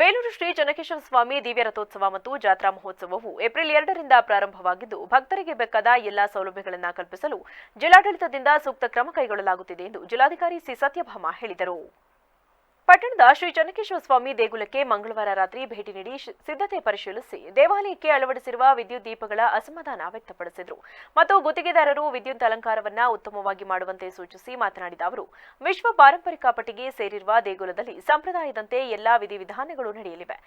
ಬೇಲೂರು ಶ್ರೀ ಜನಕೇಶವ ಸ್ವಾಮಿ ದಿವ್ಯ ರಥೋತ್ಸವ ಮತ್ತು ಜಾತ್ರಾ ಮಹೋತ್ಸವವು ಏಪ್ರಿಲ್ ಎರಡರಿಂದ ಪ್ರಾರಂಭವಾಗಿದ್ದು, ಭಕ್ತರಿಗೆ ಬೇಕಾದ ಎಲ್ಲಾ ಸೌಲಭ್ಯಗಳನ್ನು ಕಲ್ಪಿಸಲು ಜಿಲ್ಲಾಡಳಿತದಿಂದ ಸೂಕ್ತ ಕ್ರಮ ಕೈಗೊಳ್ಳಲಾಗುತ್ತಿದೆ ಎಂದು ಜಿಲ್ಲಾಧಿಕಾರಿ ಸಿ. ಸತ್ಯಭಾಮ ಹೇಳಿದರು. ಪಟ್ಟಣದ ಶ್ರೀ ಚನ್ನಕೇಶವ ಸ್ವಾಮಿ ದೇಗುಲಕ್ಕೆ ಮಂಗಳವಾರ ರಾತ್ರಿ ಭೇಟಿ ನೀಡಿ ಸಿದ್ಧತೆ ಪರಿಶೀಲಿಸಿ ದೇವಾಲಯಕ್ಕೆ ಅಳವಡಿಸಿರುವ ವಿದ್ಯುತ್ ದೀಪಗಳ ಅಸಮಾಧಾನ ವ್ಯಕ್ತಪಡಿಸಿದರು. ಮತ್ತು ಗುತ್ತಿಗೆದಾರರು ವಿದ್ಯುತ್ ಅಲಂಕಾರವನ್ನ ಉತ್ತಮವಾಗಿ ಮಾಡುವಂತೆ ಸೂಚಿಸಿ ಮಾತನಾಡಿದ ಅವರು, ವಿಶ್ವ ಪಾರಂಪರಿಕ ಪಟ್ಟಿಗೆ ಸೇರಿರುವ ದೇಗುಲದಲ್ಲಿ ಸಂಪ್ರದಾಯದಂತೆ ಎಲ್ಲಾ ವಿಧಿವಿಧಾನಗಳು ನಡೆಯಲಿವೆ.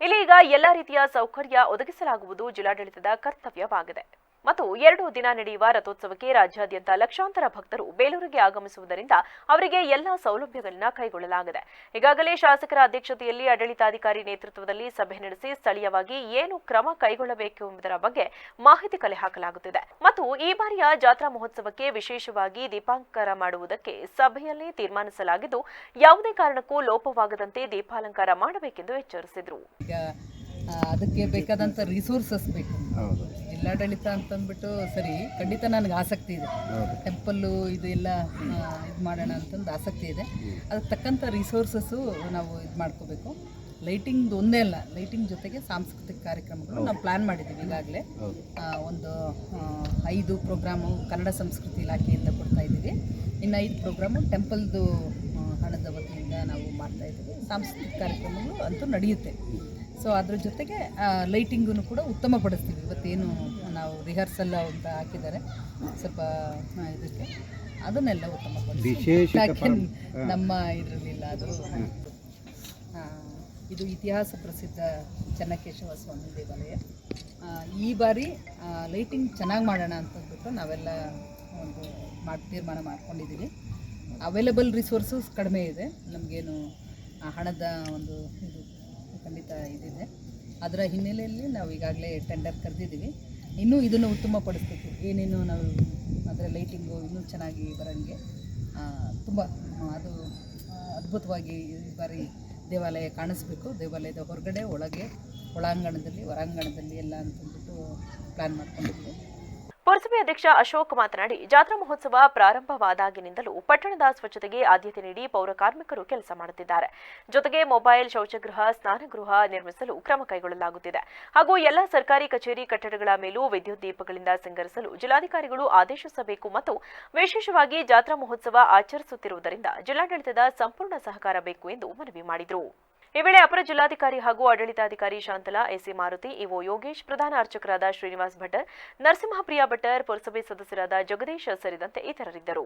ಇಲ್ಲಿ ಈಗ ಎಲ್ಲಾ ರೀತಿಯ ಸೌಕರ್ಯ ಒದಗಿಸಲಾಗುವುದು, ಜಿಲ್ಲಾಡಳಿತದ ಕರ್ತವ್ಯವಾಗಿದೆ. ಮತ್ತು ಎರಡು ದಿನ ನಡೆಯುವ ರಥೋತ್ಸವಕ್ಕೆ ರಾಜ್ಯಾದ್ಯಂತ ಲಕ್ಷಾಂತರ ಭಕ್ತರು ಬೇಲೂರಿಗೆ ಆಗಮಿಸುವುದರಿಂದ ಅವರಿಗೆ ಎಲ್ಲಾ ಸೌಲಭ್ಯಗಳನ್ನು ಕೈಗೊಳ್ಳಲಾಗಿದೆ. ಈಗಾಗಲೇ ಶಾಸಕರ ಅಧ್ಯಕ್ಷತೆಯಲ್ಲಿ ಆಡಳಿತಾಧಿಕಾರಿ ನೇತೃತ್ವದಲ್ಲಿ ಸಭೆ ನಡೆಸಿ ಸ್ಥಳೀಯವಾಗಿ ಏನು ಕ್ರಮ ಕೈಗೊಳ್ಳಬೇಕು ಎಂಬುದರ ಬಗ್ಗೆ ಮಾಹಿತಿ ಕಲೆ ಹಾಕಲಾಗುತ್ತಿದೆ. ಮತ್ತು ಈ ಬಾರಿಯ ಜಾತ್ರಾ ಮಹೋತ್ಸವಕ್ಕೆ ವಿಶೇಷವಾಗಿ ದೀಪಾಂಕರ ಮಾಡುವುದಕ್ಕೆ ಸಭೆಯಲ್ಲಿ ತೀರ್ಮಾನಿಸಲಾಗಿದ್ದು, ಯಾವುದೇ ಕಾರಣಕ್ಕೂ ಲೋಪವಾಗದಂತೆ ದೀಪಾಲಂಕಾರ ಮಾಡಬೇಕೆಂದು ಎಚ್ಚರಿಸಿದರು. ಅದಕ್ಕೆ ಬೇಕಾದಂಥ ರಿಸೋರ್ಸಸ್ ಬೇಕು. ಹೌದು. ಜಿಲ್ಲಾಡಳಿತ ಅಂತಂದ್ಬಿಟ್ಟು ಸರಿ ಖಂಡಿತ ನನಗೆ ಆಸಕ್ತಿ ಇದೆ. ಟೆಂಪಲ್ಲು ಇದು ಎಲ್ಲ ಇದು ಮಾಡೋಣ ಅಂತಂದು ಆಸಕ್ತಿ ಇದೆ. ಅದಕ್ಕೆ ತಕ್ಕಂಥ ರಿಸೋರ್ಸಸ್ಸು ನಾವು ಇದು ಮಾಡ್ಕೋಬೇಕು. ಲೈಟಿಂಗ್ ಒಂದೇ ಅಲ್ಲ ಲೈಟಿಂಗ್ ಜೊತೆಗೆ ಸಾಂಸ್ಕೃತಿಕ ಕಾರ್ಯಕ್ರಮಗಳು ನಾವು ಪ್ಲ್ಯಾನ್ ಮಾಡಿದ್ದೀವಿ ಈಗಾಗಲೇ. ಒಂದು ಐದು ಪ್ರೋಗ್ರಾಮು ಕನ್ನಡ ಸಂಸ್ಕೃತಿ ಇಲಾಖೆಯಿಂದ ಕೊಡ್ತಾ ಇದ್ದೀವಿ. ಇನ್ನು ಐದು ಪ್ರೋಗ್ರಾಮು ಟೆಂಪಲ್ದು ಹಣದ ವತಿಯಿಂದ ನಾವು ಮಾಡ್ತಾ ಇದ್ದೀವಿ. ಸಾಂಸ್ಕೃತಿಕ ಕಾರ್ಯಕ್ರಮಗಳು ಅಂತೂ ನಡೆಯುತ್ತೆ. ಸೊ ಅದ್ರ ಜೊತೆಗೆ ಲೈಟಿಂಗನ್ನು ಕೂಡ ಉತ್ತಮಪಡಿಸ್ತೀವಿ. ಇವತ್ತೇನು ನಾವು ರಿಹರ್ಸಲ್ ಅಂತ ಹಾಕಿದ್ದಾರೆ. ಸ್ವಲ್ಪ ಇದಕ್ಕೆ. ಅದನ್ನೆಲ್ಲ ಉತ್ತಮಪಡಿಸ್ತೀವಿ. ನಮ್ಮ ಇದರಲ್ಲಿಲ್ಲ ಅದು. ಇದು ಇತಿಹಾಸ ಪ್ರಸಿದ್ಧ ಚನ್ನಕೇಶವ ಸ್ವಾಮಿ ದೇವಾಲಯ. ಈ ಬಾರಿ ಲೈಟಿಂಗ್ ಚೆನ್ನಾಗಿ ಮಾಡೋಣ ಅಂತಂದ್ಬಿಟ್ಟು ನಾವೆಲ್ಲ ಒಂದು ಮಾಡಿ ತೀರ್ಮಾನ ಮಾಡ್ಕೊಂಡಿದ್ದೀವಿ. ಅವೈಲಬಲ್ ರಿಸೋರ್ಸಸ್ ಕಡಿಮೆ ಇದೆ. ನಮಗೇನು ಆ ಹಣದ ಒಂದು ಇದು ಅದರ ಹಿನ್ನೆಲೆಯಲ್ಲಿ ನಾವು ಈಗಾಗಲೇ ಟೆಂಡರ್ ಕರೆದಿದ್ದೀವಿ. ಇನ್ನೂ ಇದನ್ನು ಉತ್ತಮಪಡಿಸ್ಬೇಕು ಏನೇನು ನಾವು ಅದರ ಲೈಟಿಂಗು ಇನ್ನೂ ಚೆನ್ನಾಗಿ ಬರೋಂಗೆ. ತುಂಬ, ಅದು, ಅದ್ಭುತವಾಗಿ ಈ ಬಾರಿ ದೇವಾಲಯ ಕಾಣಿಸ್ಬೇಕು. ದೇವಾಲಯದ ಹೊರಗಡೆ, ಒಳಗೆ, ಒಳಾಂಗಣದಲ್ಲಿ, ಹೊರಾಂಗಣದಲ್ಲಿ ಎಲ್ಲ ಅಂತಂದ್ಬಿಟ್ಟು ಪ್ಲ್ಯಾನ್ ಮಾಡ್ಕೊಂಡಿದ್ವಿ. ಪುರಸಭೆ ಅಧ್ಯಕ್ಷ ಅಶೋಕ್ ಮಾತನಾಡಿ, ಜಾತ್ರಾ ಮಹೋತ್ಸವ ಪ್ರಾರಂಭವಾದಾಗಿನಿಂದಲೂ ಪಟ್ಟಣದ ಸ್ವಚ್ಛತೆಗೆ ಆದ್ಯತೆ ನೀಡಿ ಪೌರ ಕಾರ್ಮಿಕರು ಕೆಲಸ ಮಾಡುತ್ತಿದ್ದಾರೆ. ಜೊತೆಗೆ ಮೊಬೈಲ್, ಶೌಚಗೃಹ, ಸ್ನಾನಗೃಹ ನಿರ್ಮಿಸಲು ಕ್ರಮ ಕೈಗೊಳ್ಳಲಾಗುತ್ತಿದೆ. ಹಾಗೂ ಎಲ್ಲ ಸರ್ಕಾರಿ ಕಚೇರಿ ಕಟ್ಟಡಗಳ ಮೇಲೂ ವಿದ್ಯುತ್ ದೀಪಗಳಿಂದ ಸಿಂಗರಿಸಲು ಜಿಲ್ಲಾಧಿಕಾರಿಗಳು ಆದೇಶಿಸಬೇಕು ಮತ್ತು ವಿಶೇಷವಾಗಿ ಜಾತ್ರಾ ಮಹೋತ್ಸವ ಆಚರಿಸುತ್ತಿರುವುದರಿಂದ ಜಿಲ್ಲಾಡಳಿತದ ಸಂಪೂರ್ಣ ಸಹಕಾರ ಬೇಕು ಎಂದು ಮನವಿ ಮಾಡಿದರು. ಈ ವೇಳೆ ಅಪರ ಜಿಲ್ಲಾಧಿಕಾರಿ ಹಾಗೂ ಆಡಳಿತಾಧಿಕಾರಿ Shantala A C Maruti, E O Yogesh, ಪ್ರಧಾನ ಅರ್ಚಕರಾದ ಶ್ರೀನಿವಾಸ್ ಭಟ್ಟರ್ ನರಸಿಂಹಪ್ರಿಯಾ ಭಟ್ಟರ್ ಪುರಸಭೆ ಸದಸ್ಯರಾದ ಜಗದೀಶ್ ಸೇರಿದಂತೆ ಇತರರಿದ್ದರು.